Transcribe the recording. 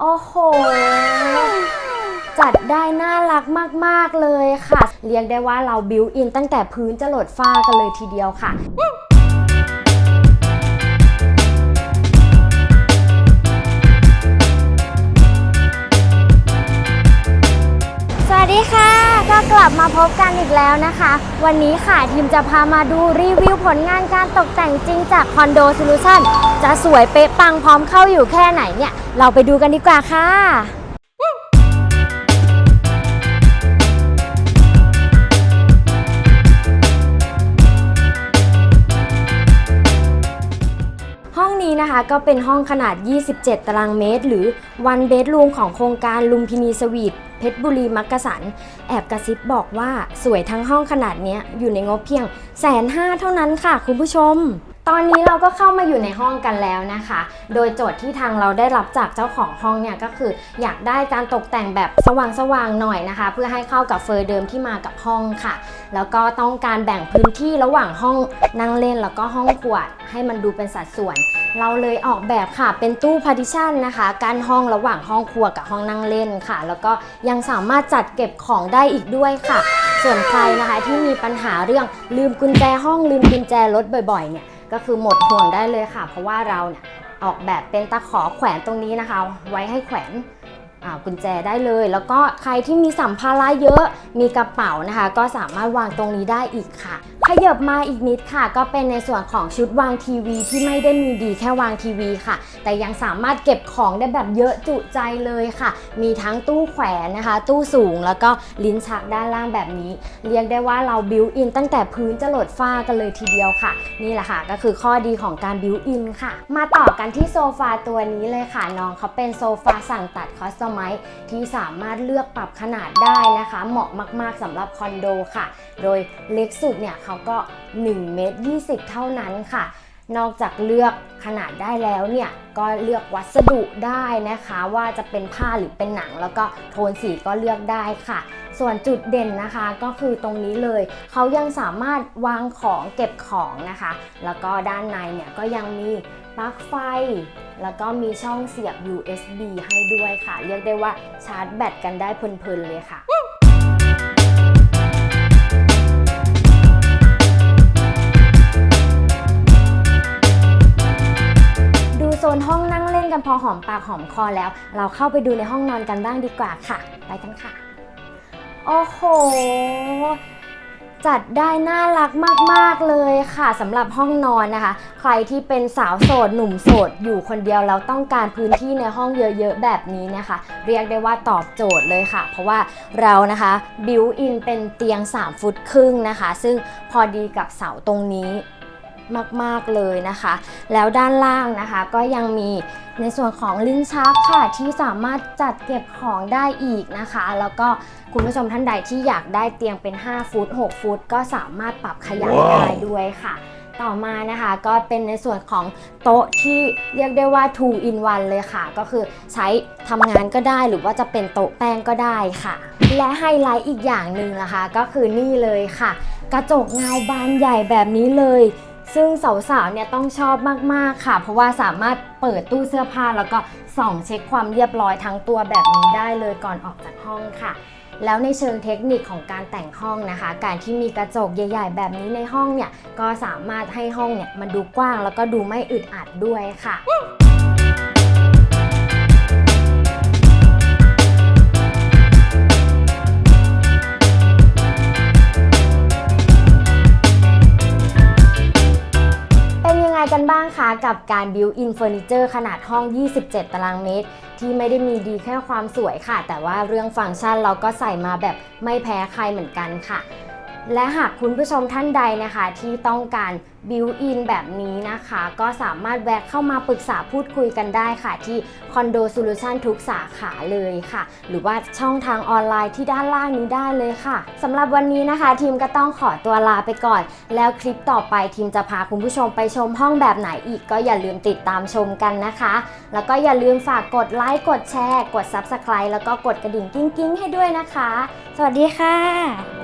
โอ้โห จัดได้น่ารักมาก ๆ เลยค่ะ เรียกได้ว่าเราบิวอินตั้งแต่พื้นจะหลดฟ้ากันเลยทีเดียวค่ะ ค่ะก็กลับมาพบกันอีกแล้วนะคะ วันนี้ค่ะทีมจะพามาดูรีวิวผลงานการตกแต่งจริงจากคอนโดโซลูชันจะสวยเป๊ะปังพร้อมเข้าอยู่แค่ไหนเนี่ย เราไปดูกันดีกว่าค่ะ นะคะก็เป็นห้องขนาด 27 ตารางเมตร หรือ one bedroom ของโครงการลุมพินีสวีทเพชรบุรีมักกะสัน แอบกระซิบบอกว่าสวยทั้งห้องขนาดนี้อยู่ในงบเพียงแสนห้าเท่านั้นค่ะคุณผู้ชม ตอนนี้เราก็เข้ามาอยู่ในห้องกันแล้วนะคะ โดยโจทย์ที่ทางเราได้รับจากเจ้าของห้องเนี่ยก็คือ อยากได้การตกแต่งแบบสว่างๆหน่อยนะคะ เพื่อให้เข้ากับเฟอร์เดิมที่มากับห้องค่ะ แล้วก็ต้องการแบ่งพื้นที่ระหว่างห้องนั่งเล่นแล้วก็ห้องขวด ให้มันดูเป็นสัดส่วน เราเลยออกแบบค่ะเป็นตู้พาร์ติชันนะคะกั้นห้องระหว่างห้องครัวกับห้องนั่งเล่นค่ะ แล้วก็ยังสามารถจัดเก็บของได้อีกด้วยค่ะ ส่วนใครนะคะที่มีปัญหาเรื่องลืมกุญแจห้องลืมกุญแจรถบ่อยๆเนี่ย ก็คือหมดห่วงได้เลยค่ะ เพราะว่าเราเนี่ยออกแบบเป็นตะขอแขวนตรงนี้นะคะ ไว้ให้แขวน กุญแจได้เลย แล้วก็ใครที่มีสัมภาระเยอะมีกระเป๋านะคะ ก็สามารถวางตรงนี้ได้อีกค่ะขยับมาอีกนิดค่ะ ก็เป็นในส่วนของชุดวางทีวีที่ไม่ได้มีดีแค่วางทีวีค่ะ แต่ยังสามารถเก็บของได้แบบเยอะจุใจเลยค่ะ มีทั้งตู้แขวนนะคะ ตู้สูงแล้วก็ลิ้นชักด้านล่างแบบนี้ เรียกได้ว่าเราบิวอินตั้งแต่พื้นจะหลดฝ้ากันเลยทีเดียวค่ะ นี่แหละค่ะก็คือข้อดีของการบิวอินค่ะ มาต่อกันที่โซฟาตัวนี้เลยค่ะน้องเขาเป็นโซฟาสั่งตัดคอสตอมไมที่สามารถเลือกปรับขนาดได้นะคะ เหมาะมาก ๆสำหรับคอนโดค่ะ โดยเล็กสุดเนี่ยเขาก็1เมตร20 เท่านั้นค่ะนอกจากเลือกขนาดได้แล้วเนี่ยก็เลือกวัสดุได้นะคะ ว่าจะเป็นผ้าหรือเป็นหนัง แล้วก็โทนสีก็เลือกได้ค่ะ ส่วนจุดเด่นนะคะก็คือตรงนี้เลยเขายังสามารถวางของเก็บของนะคะ แล้วก็ด้านในเนี่ยก็ยังมี ปลั๊กไฟ แล้วก็มีช่องเสียบ USB ให้ด้วยค่ะ เรียกได้ว่าชาร์จแบตกันได้เพลินๆเลยค่ะดูโซนห้องนั่งเล่นกันพอหอมปากหอมคอแล้ว เราเข้าไปดูในห้องนอนกันบ้างดีกว่าค่ะ ไปกันค่ะ โอ้โห จัดได้น่ารักมาก ๆ เลยค่ะสำหรับห้องนอนนะคะ ใครที่เป็นสาวโสด หนุ่มโสด อยู่คนเดียวแล้วต้องการพื้นที่ในห้องเยอะ ๆ แบบนี้นะคะ เรียกได้ว่าตอบโจทย์เลยค่ะ เพราะว่าเรานะคะบิวอินเป็นเตียง 3 ฟุตครึ่งนะคะ ซึ่งพอดีกับเสาตรงนี้ มากๆเลยนะคะ แล้วด้านล่างนะคะก็ยังมีในส่วนของลิ้นชักค่ะที่สามารถจัดเก็บของได้อีกนะคะ แล้วก็คุณผู้ชมท่านใดที่อยากได้เตียงเป็น 5 ฟุต 6 ฟุต ก็สามารถปรับขยายได้ด้วยค่ะต่อมานะคะก็เป็นในส่วนของโต๊ะที่เรียกได้ว่า2 in 1เลยค่ะ ก็คือใช้ทำงานก็ได้หรือว่าจะเป็นโต๊ะแป้งก็ได้ค่ะ และไฮไลท์อีกอย่างหนึ่งนะคะ ก็คือนี่เลยค่ะ กระจกเงาบานใหญ่แบบนี้เลย ซึ่งสาวๆเนี่ยต้องชอบมากๆค่ะ เพราะว่าสามารถเปิดตู้เสื้อผ้าแล้วก็ส่องเช็คความเรียบร้อยทั้งตัวแบบนี้ได้เลยก่อนออกจากห้องค่ะ แล้วในเชิงเทคนิคของการแต่งห้องนะคะ การที่มีกระจกใหญ่ ๆ แบบนี้ในห้องเนี่ยก็สามารถให้ห้องเนี่ยมันดูกว้างแล้วก็ดูไม่อึดอัดด้วยค่ะ กับการบิวอินเฟอร์นิเจอร์ขนาดห้อง 27 ตารางเมตร ที่ไม่ได้มีดีแค่ความสวยค่ะ แต่ว่าเรื่องฟังก์ชันเราก็ใส่มาแบบไม่แพ้ใครเหมือนกันค่ะ และหากคุณผู้ชมท่านใดนะคะที่ต้องการ built-in แบบนี้นะคะ ก็สามารถแวะเข้ามาปรึกษาพูดคุยกันได้ค่ะ ที่คอนโดโซลูชันทุกสาขาเลยค่ะ หรือว่าช่องทางออนไลน์ที่ด้านล่างนี้ได้เลยค่ะสำหรับวันนี้นะคะ ทีมก็ต้องขอตัวลาไปก่อน แล้วคลิปต่อไปทีมจะพาคุณผู้ชมไปชมห้องแบบไหนอีก ก็อย่าลืมติดตามชมกันนะคะ แล้วก็อย่าลืมฝากกดไลค์กดแชร์ กด Subscribe แล้วก็กดกระดิ่งกิ้งๆให้ด้วยนะคะ สวัสดีค่ะ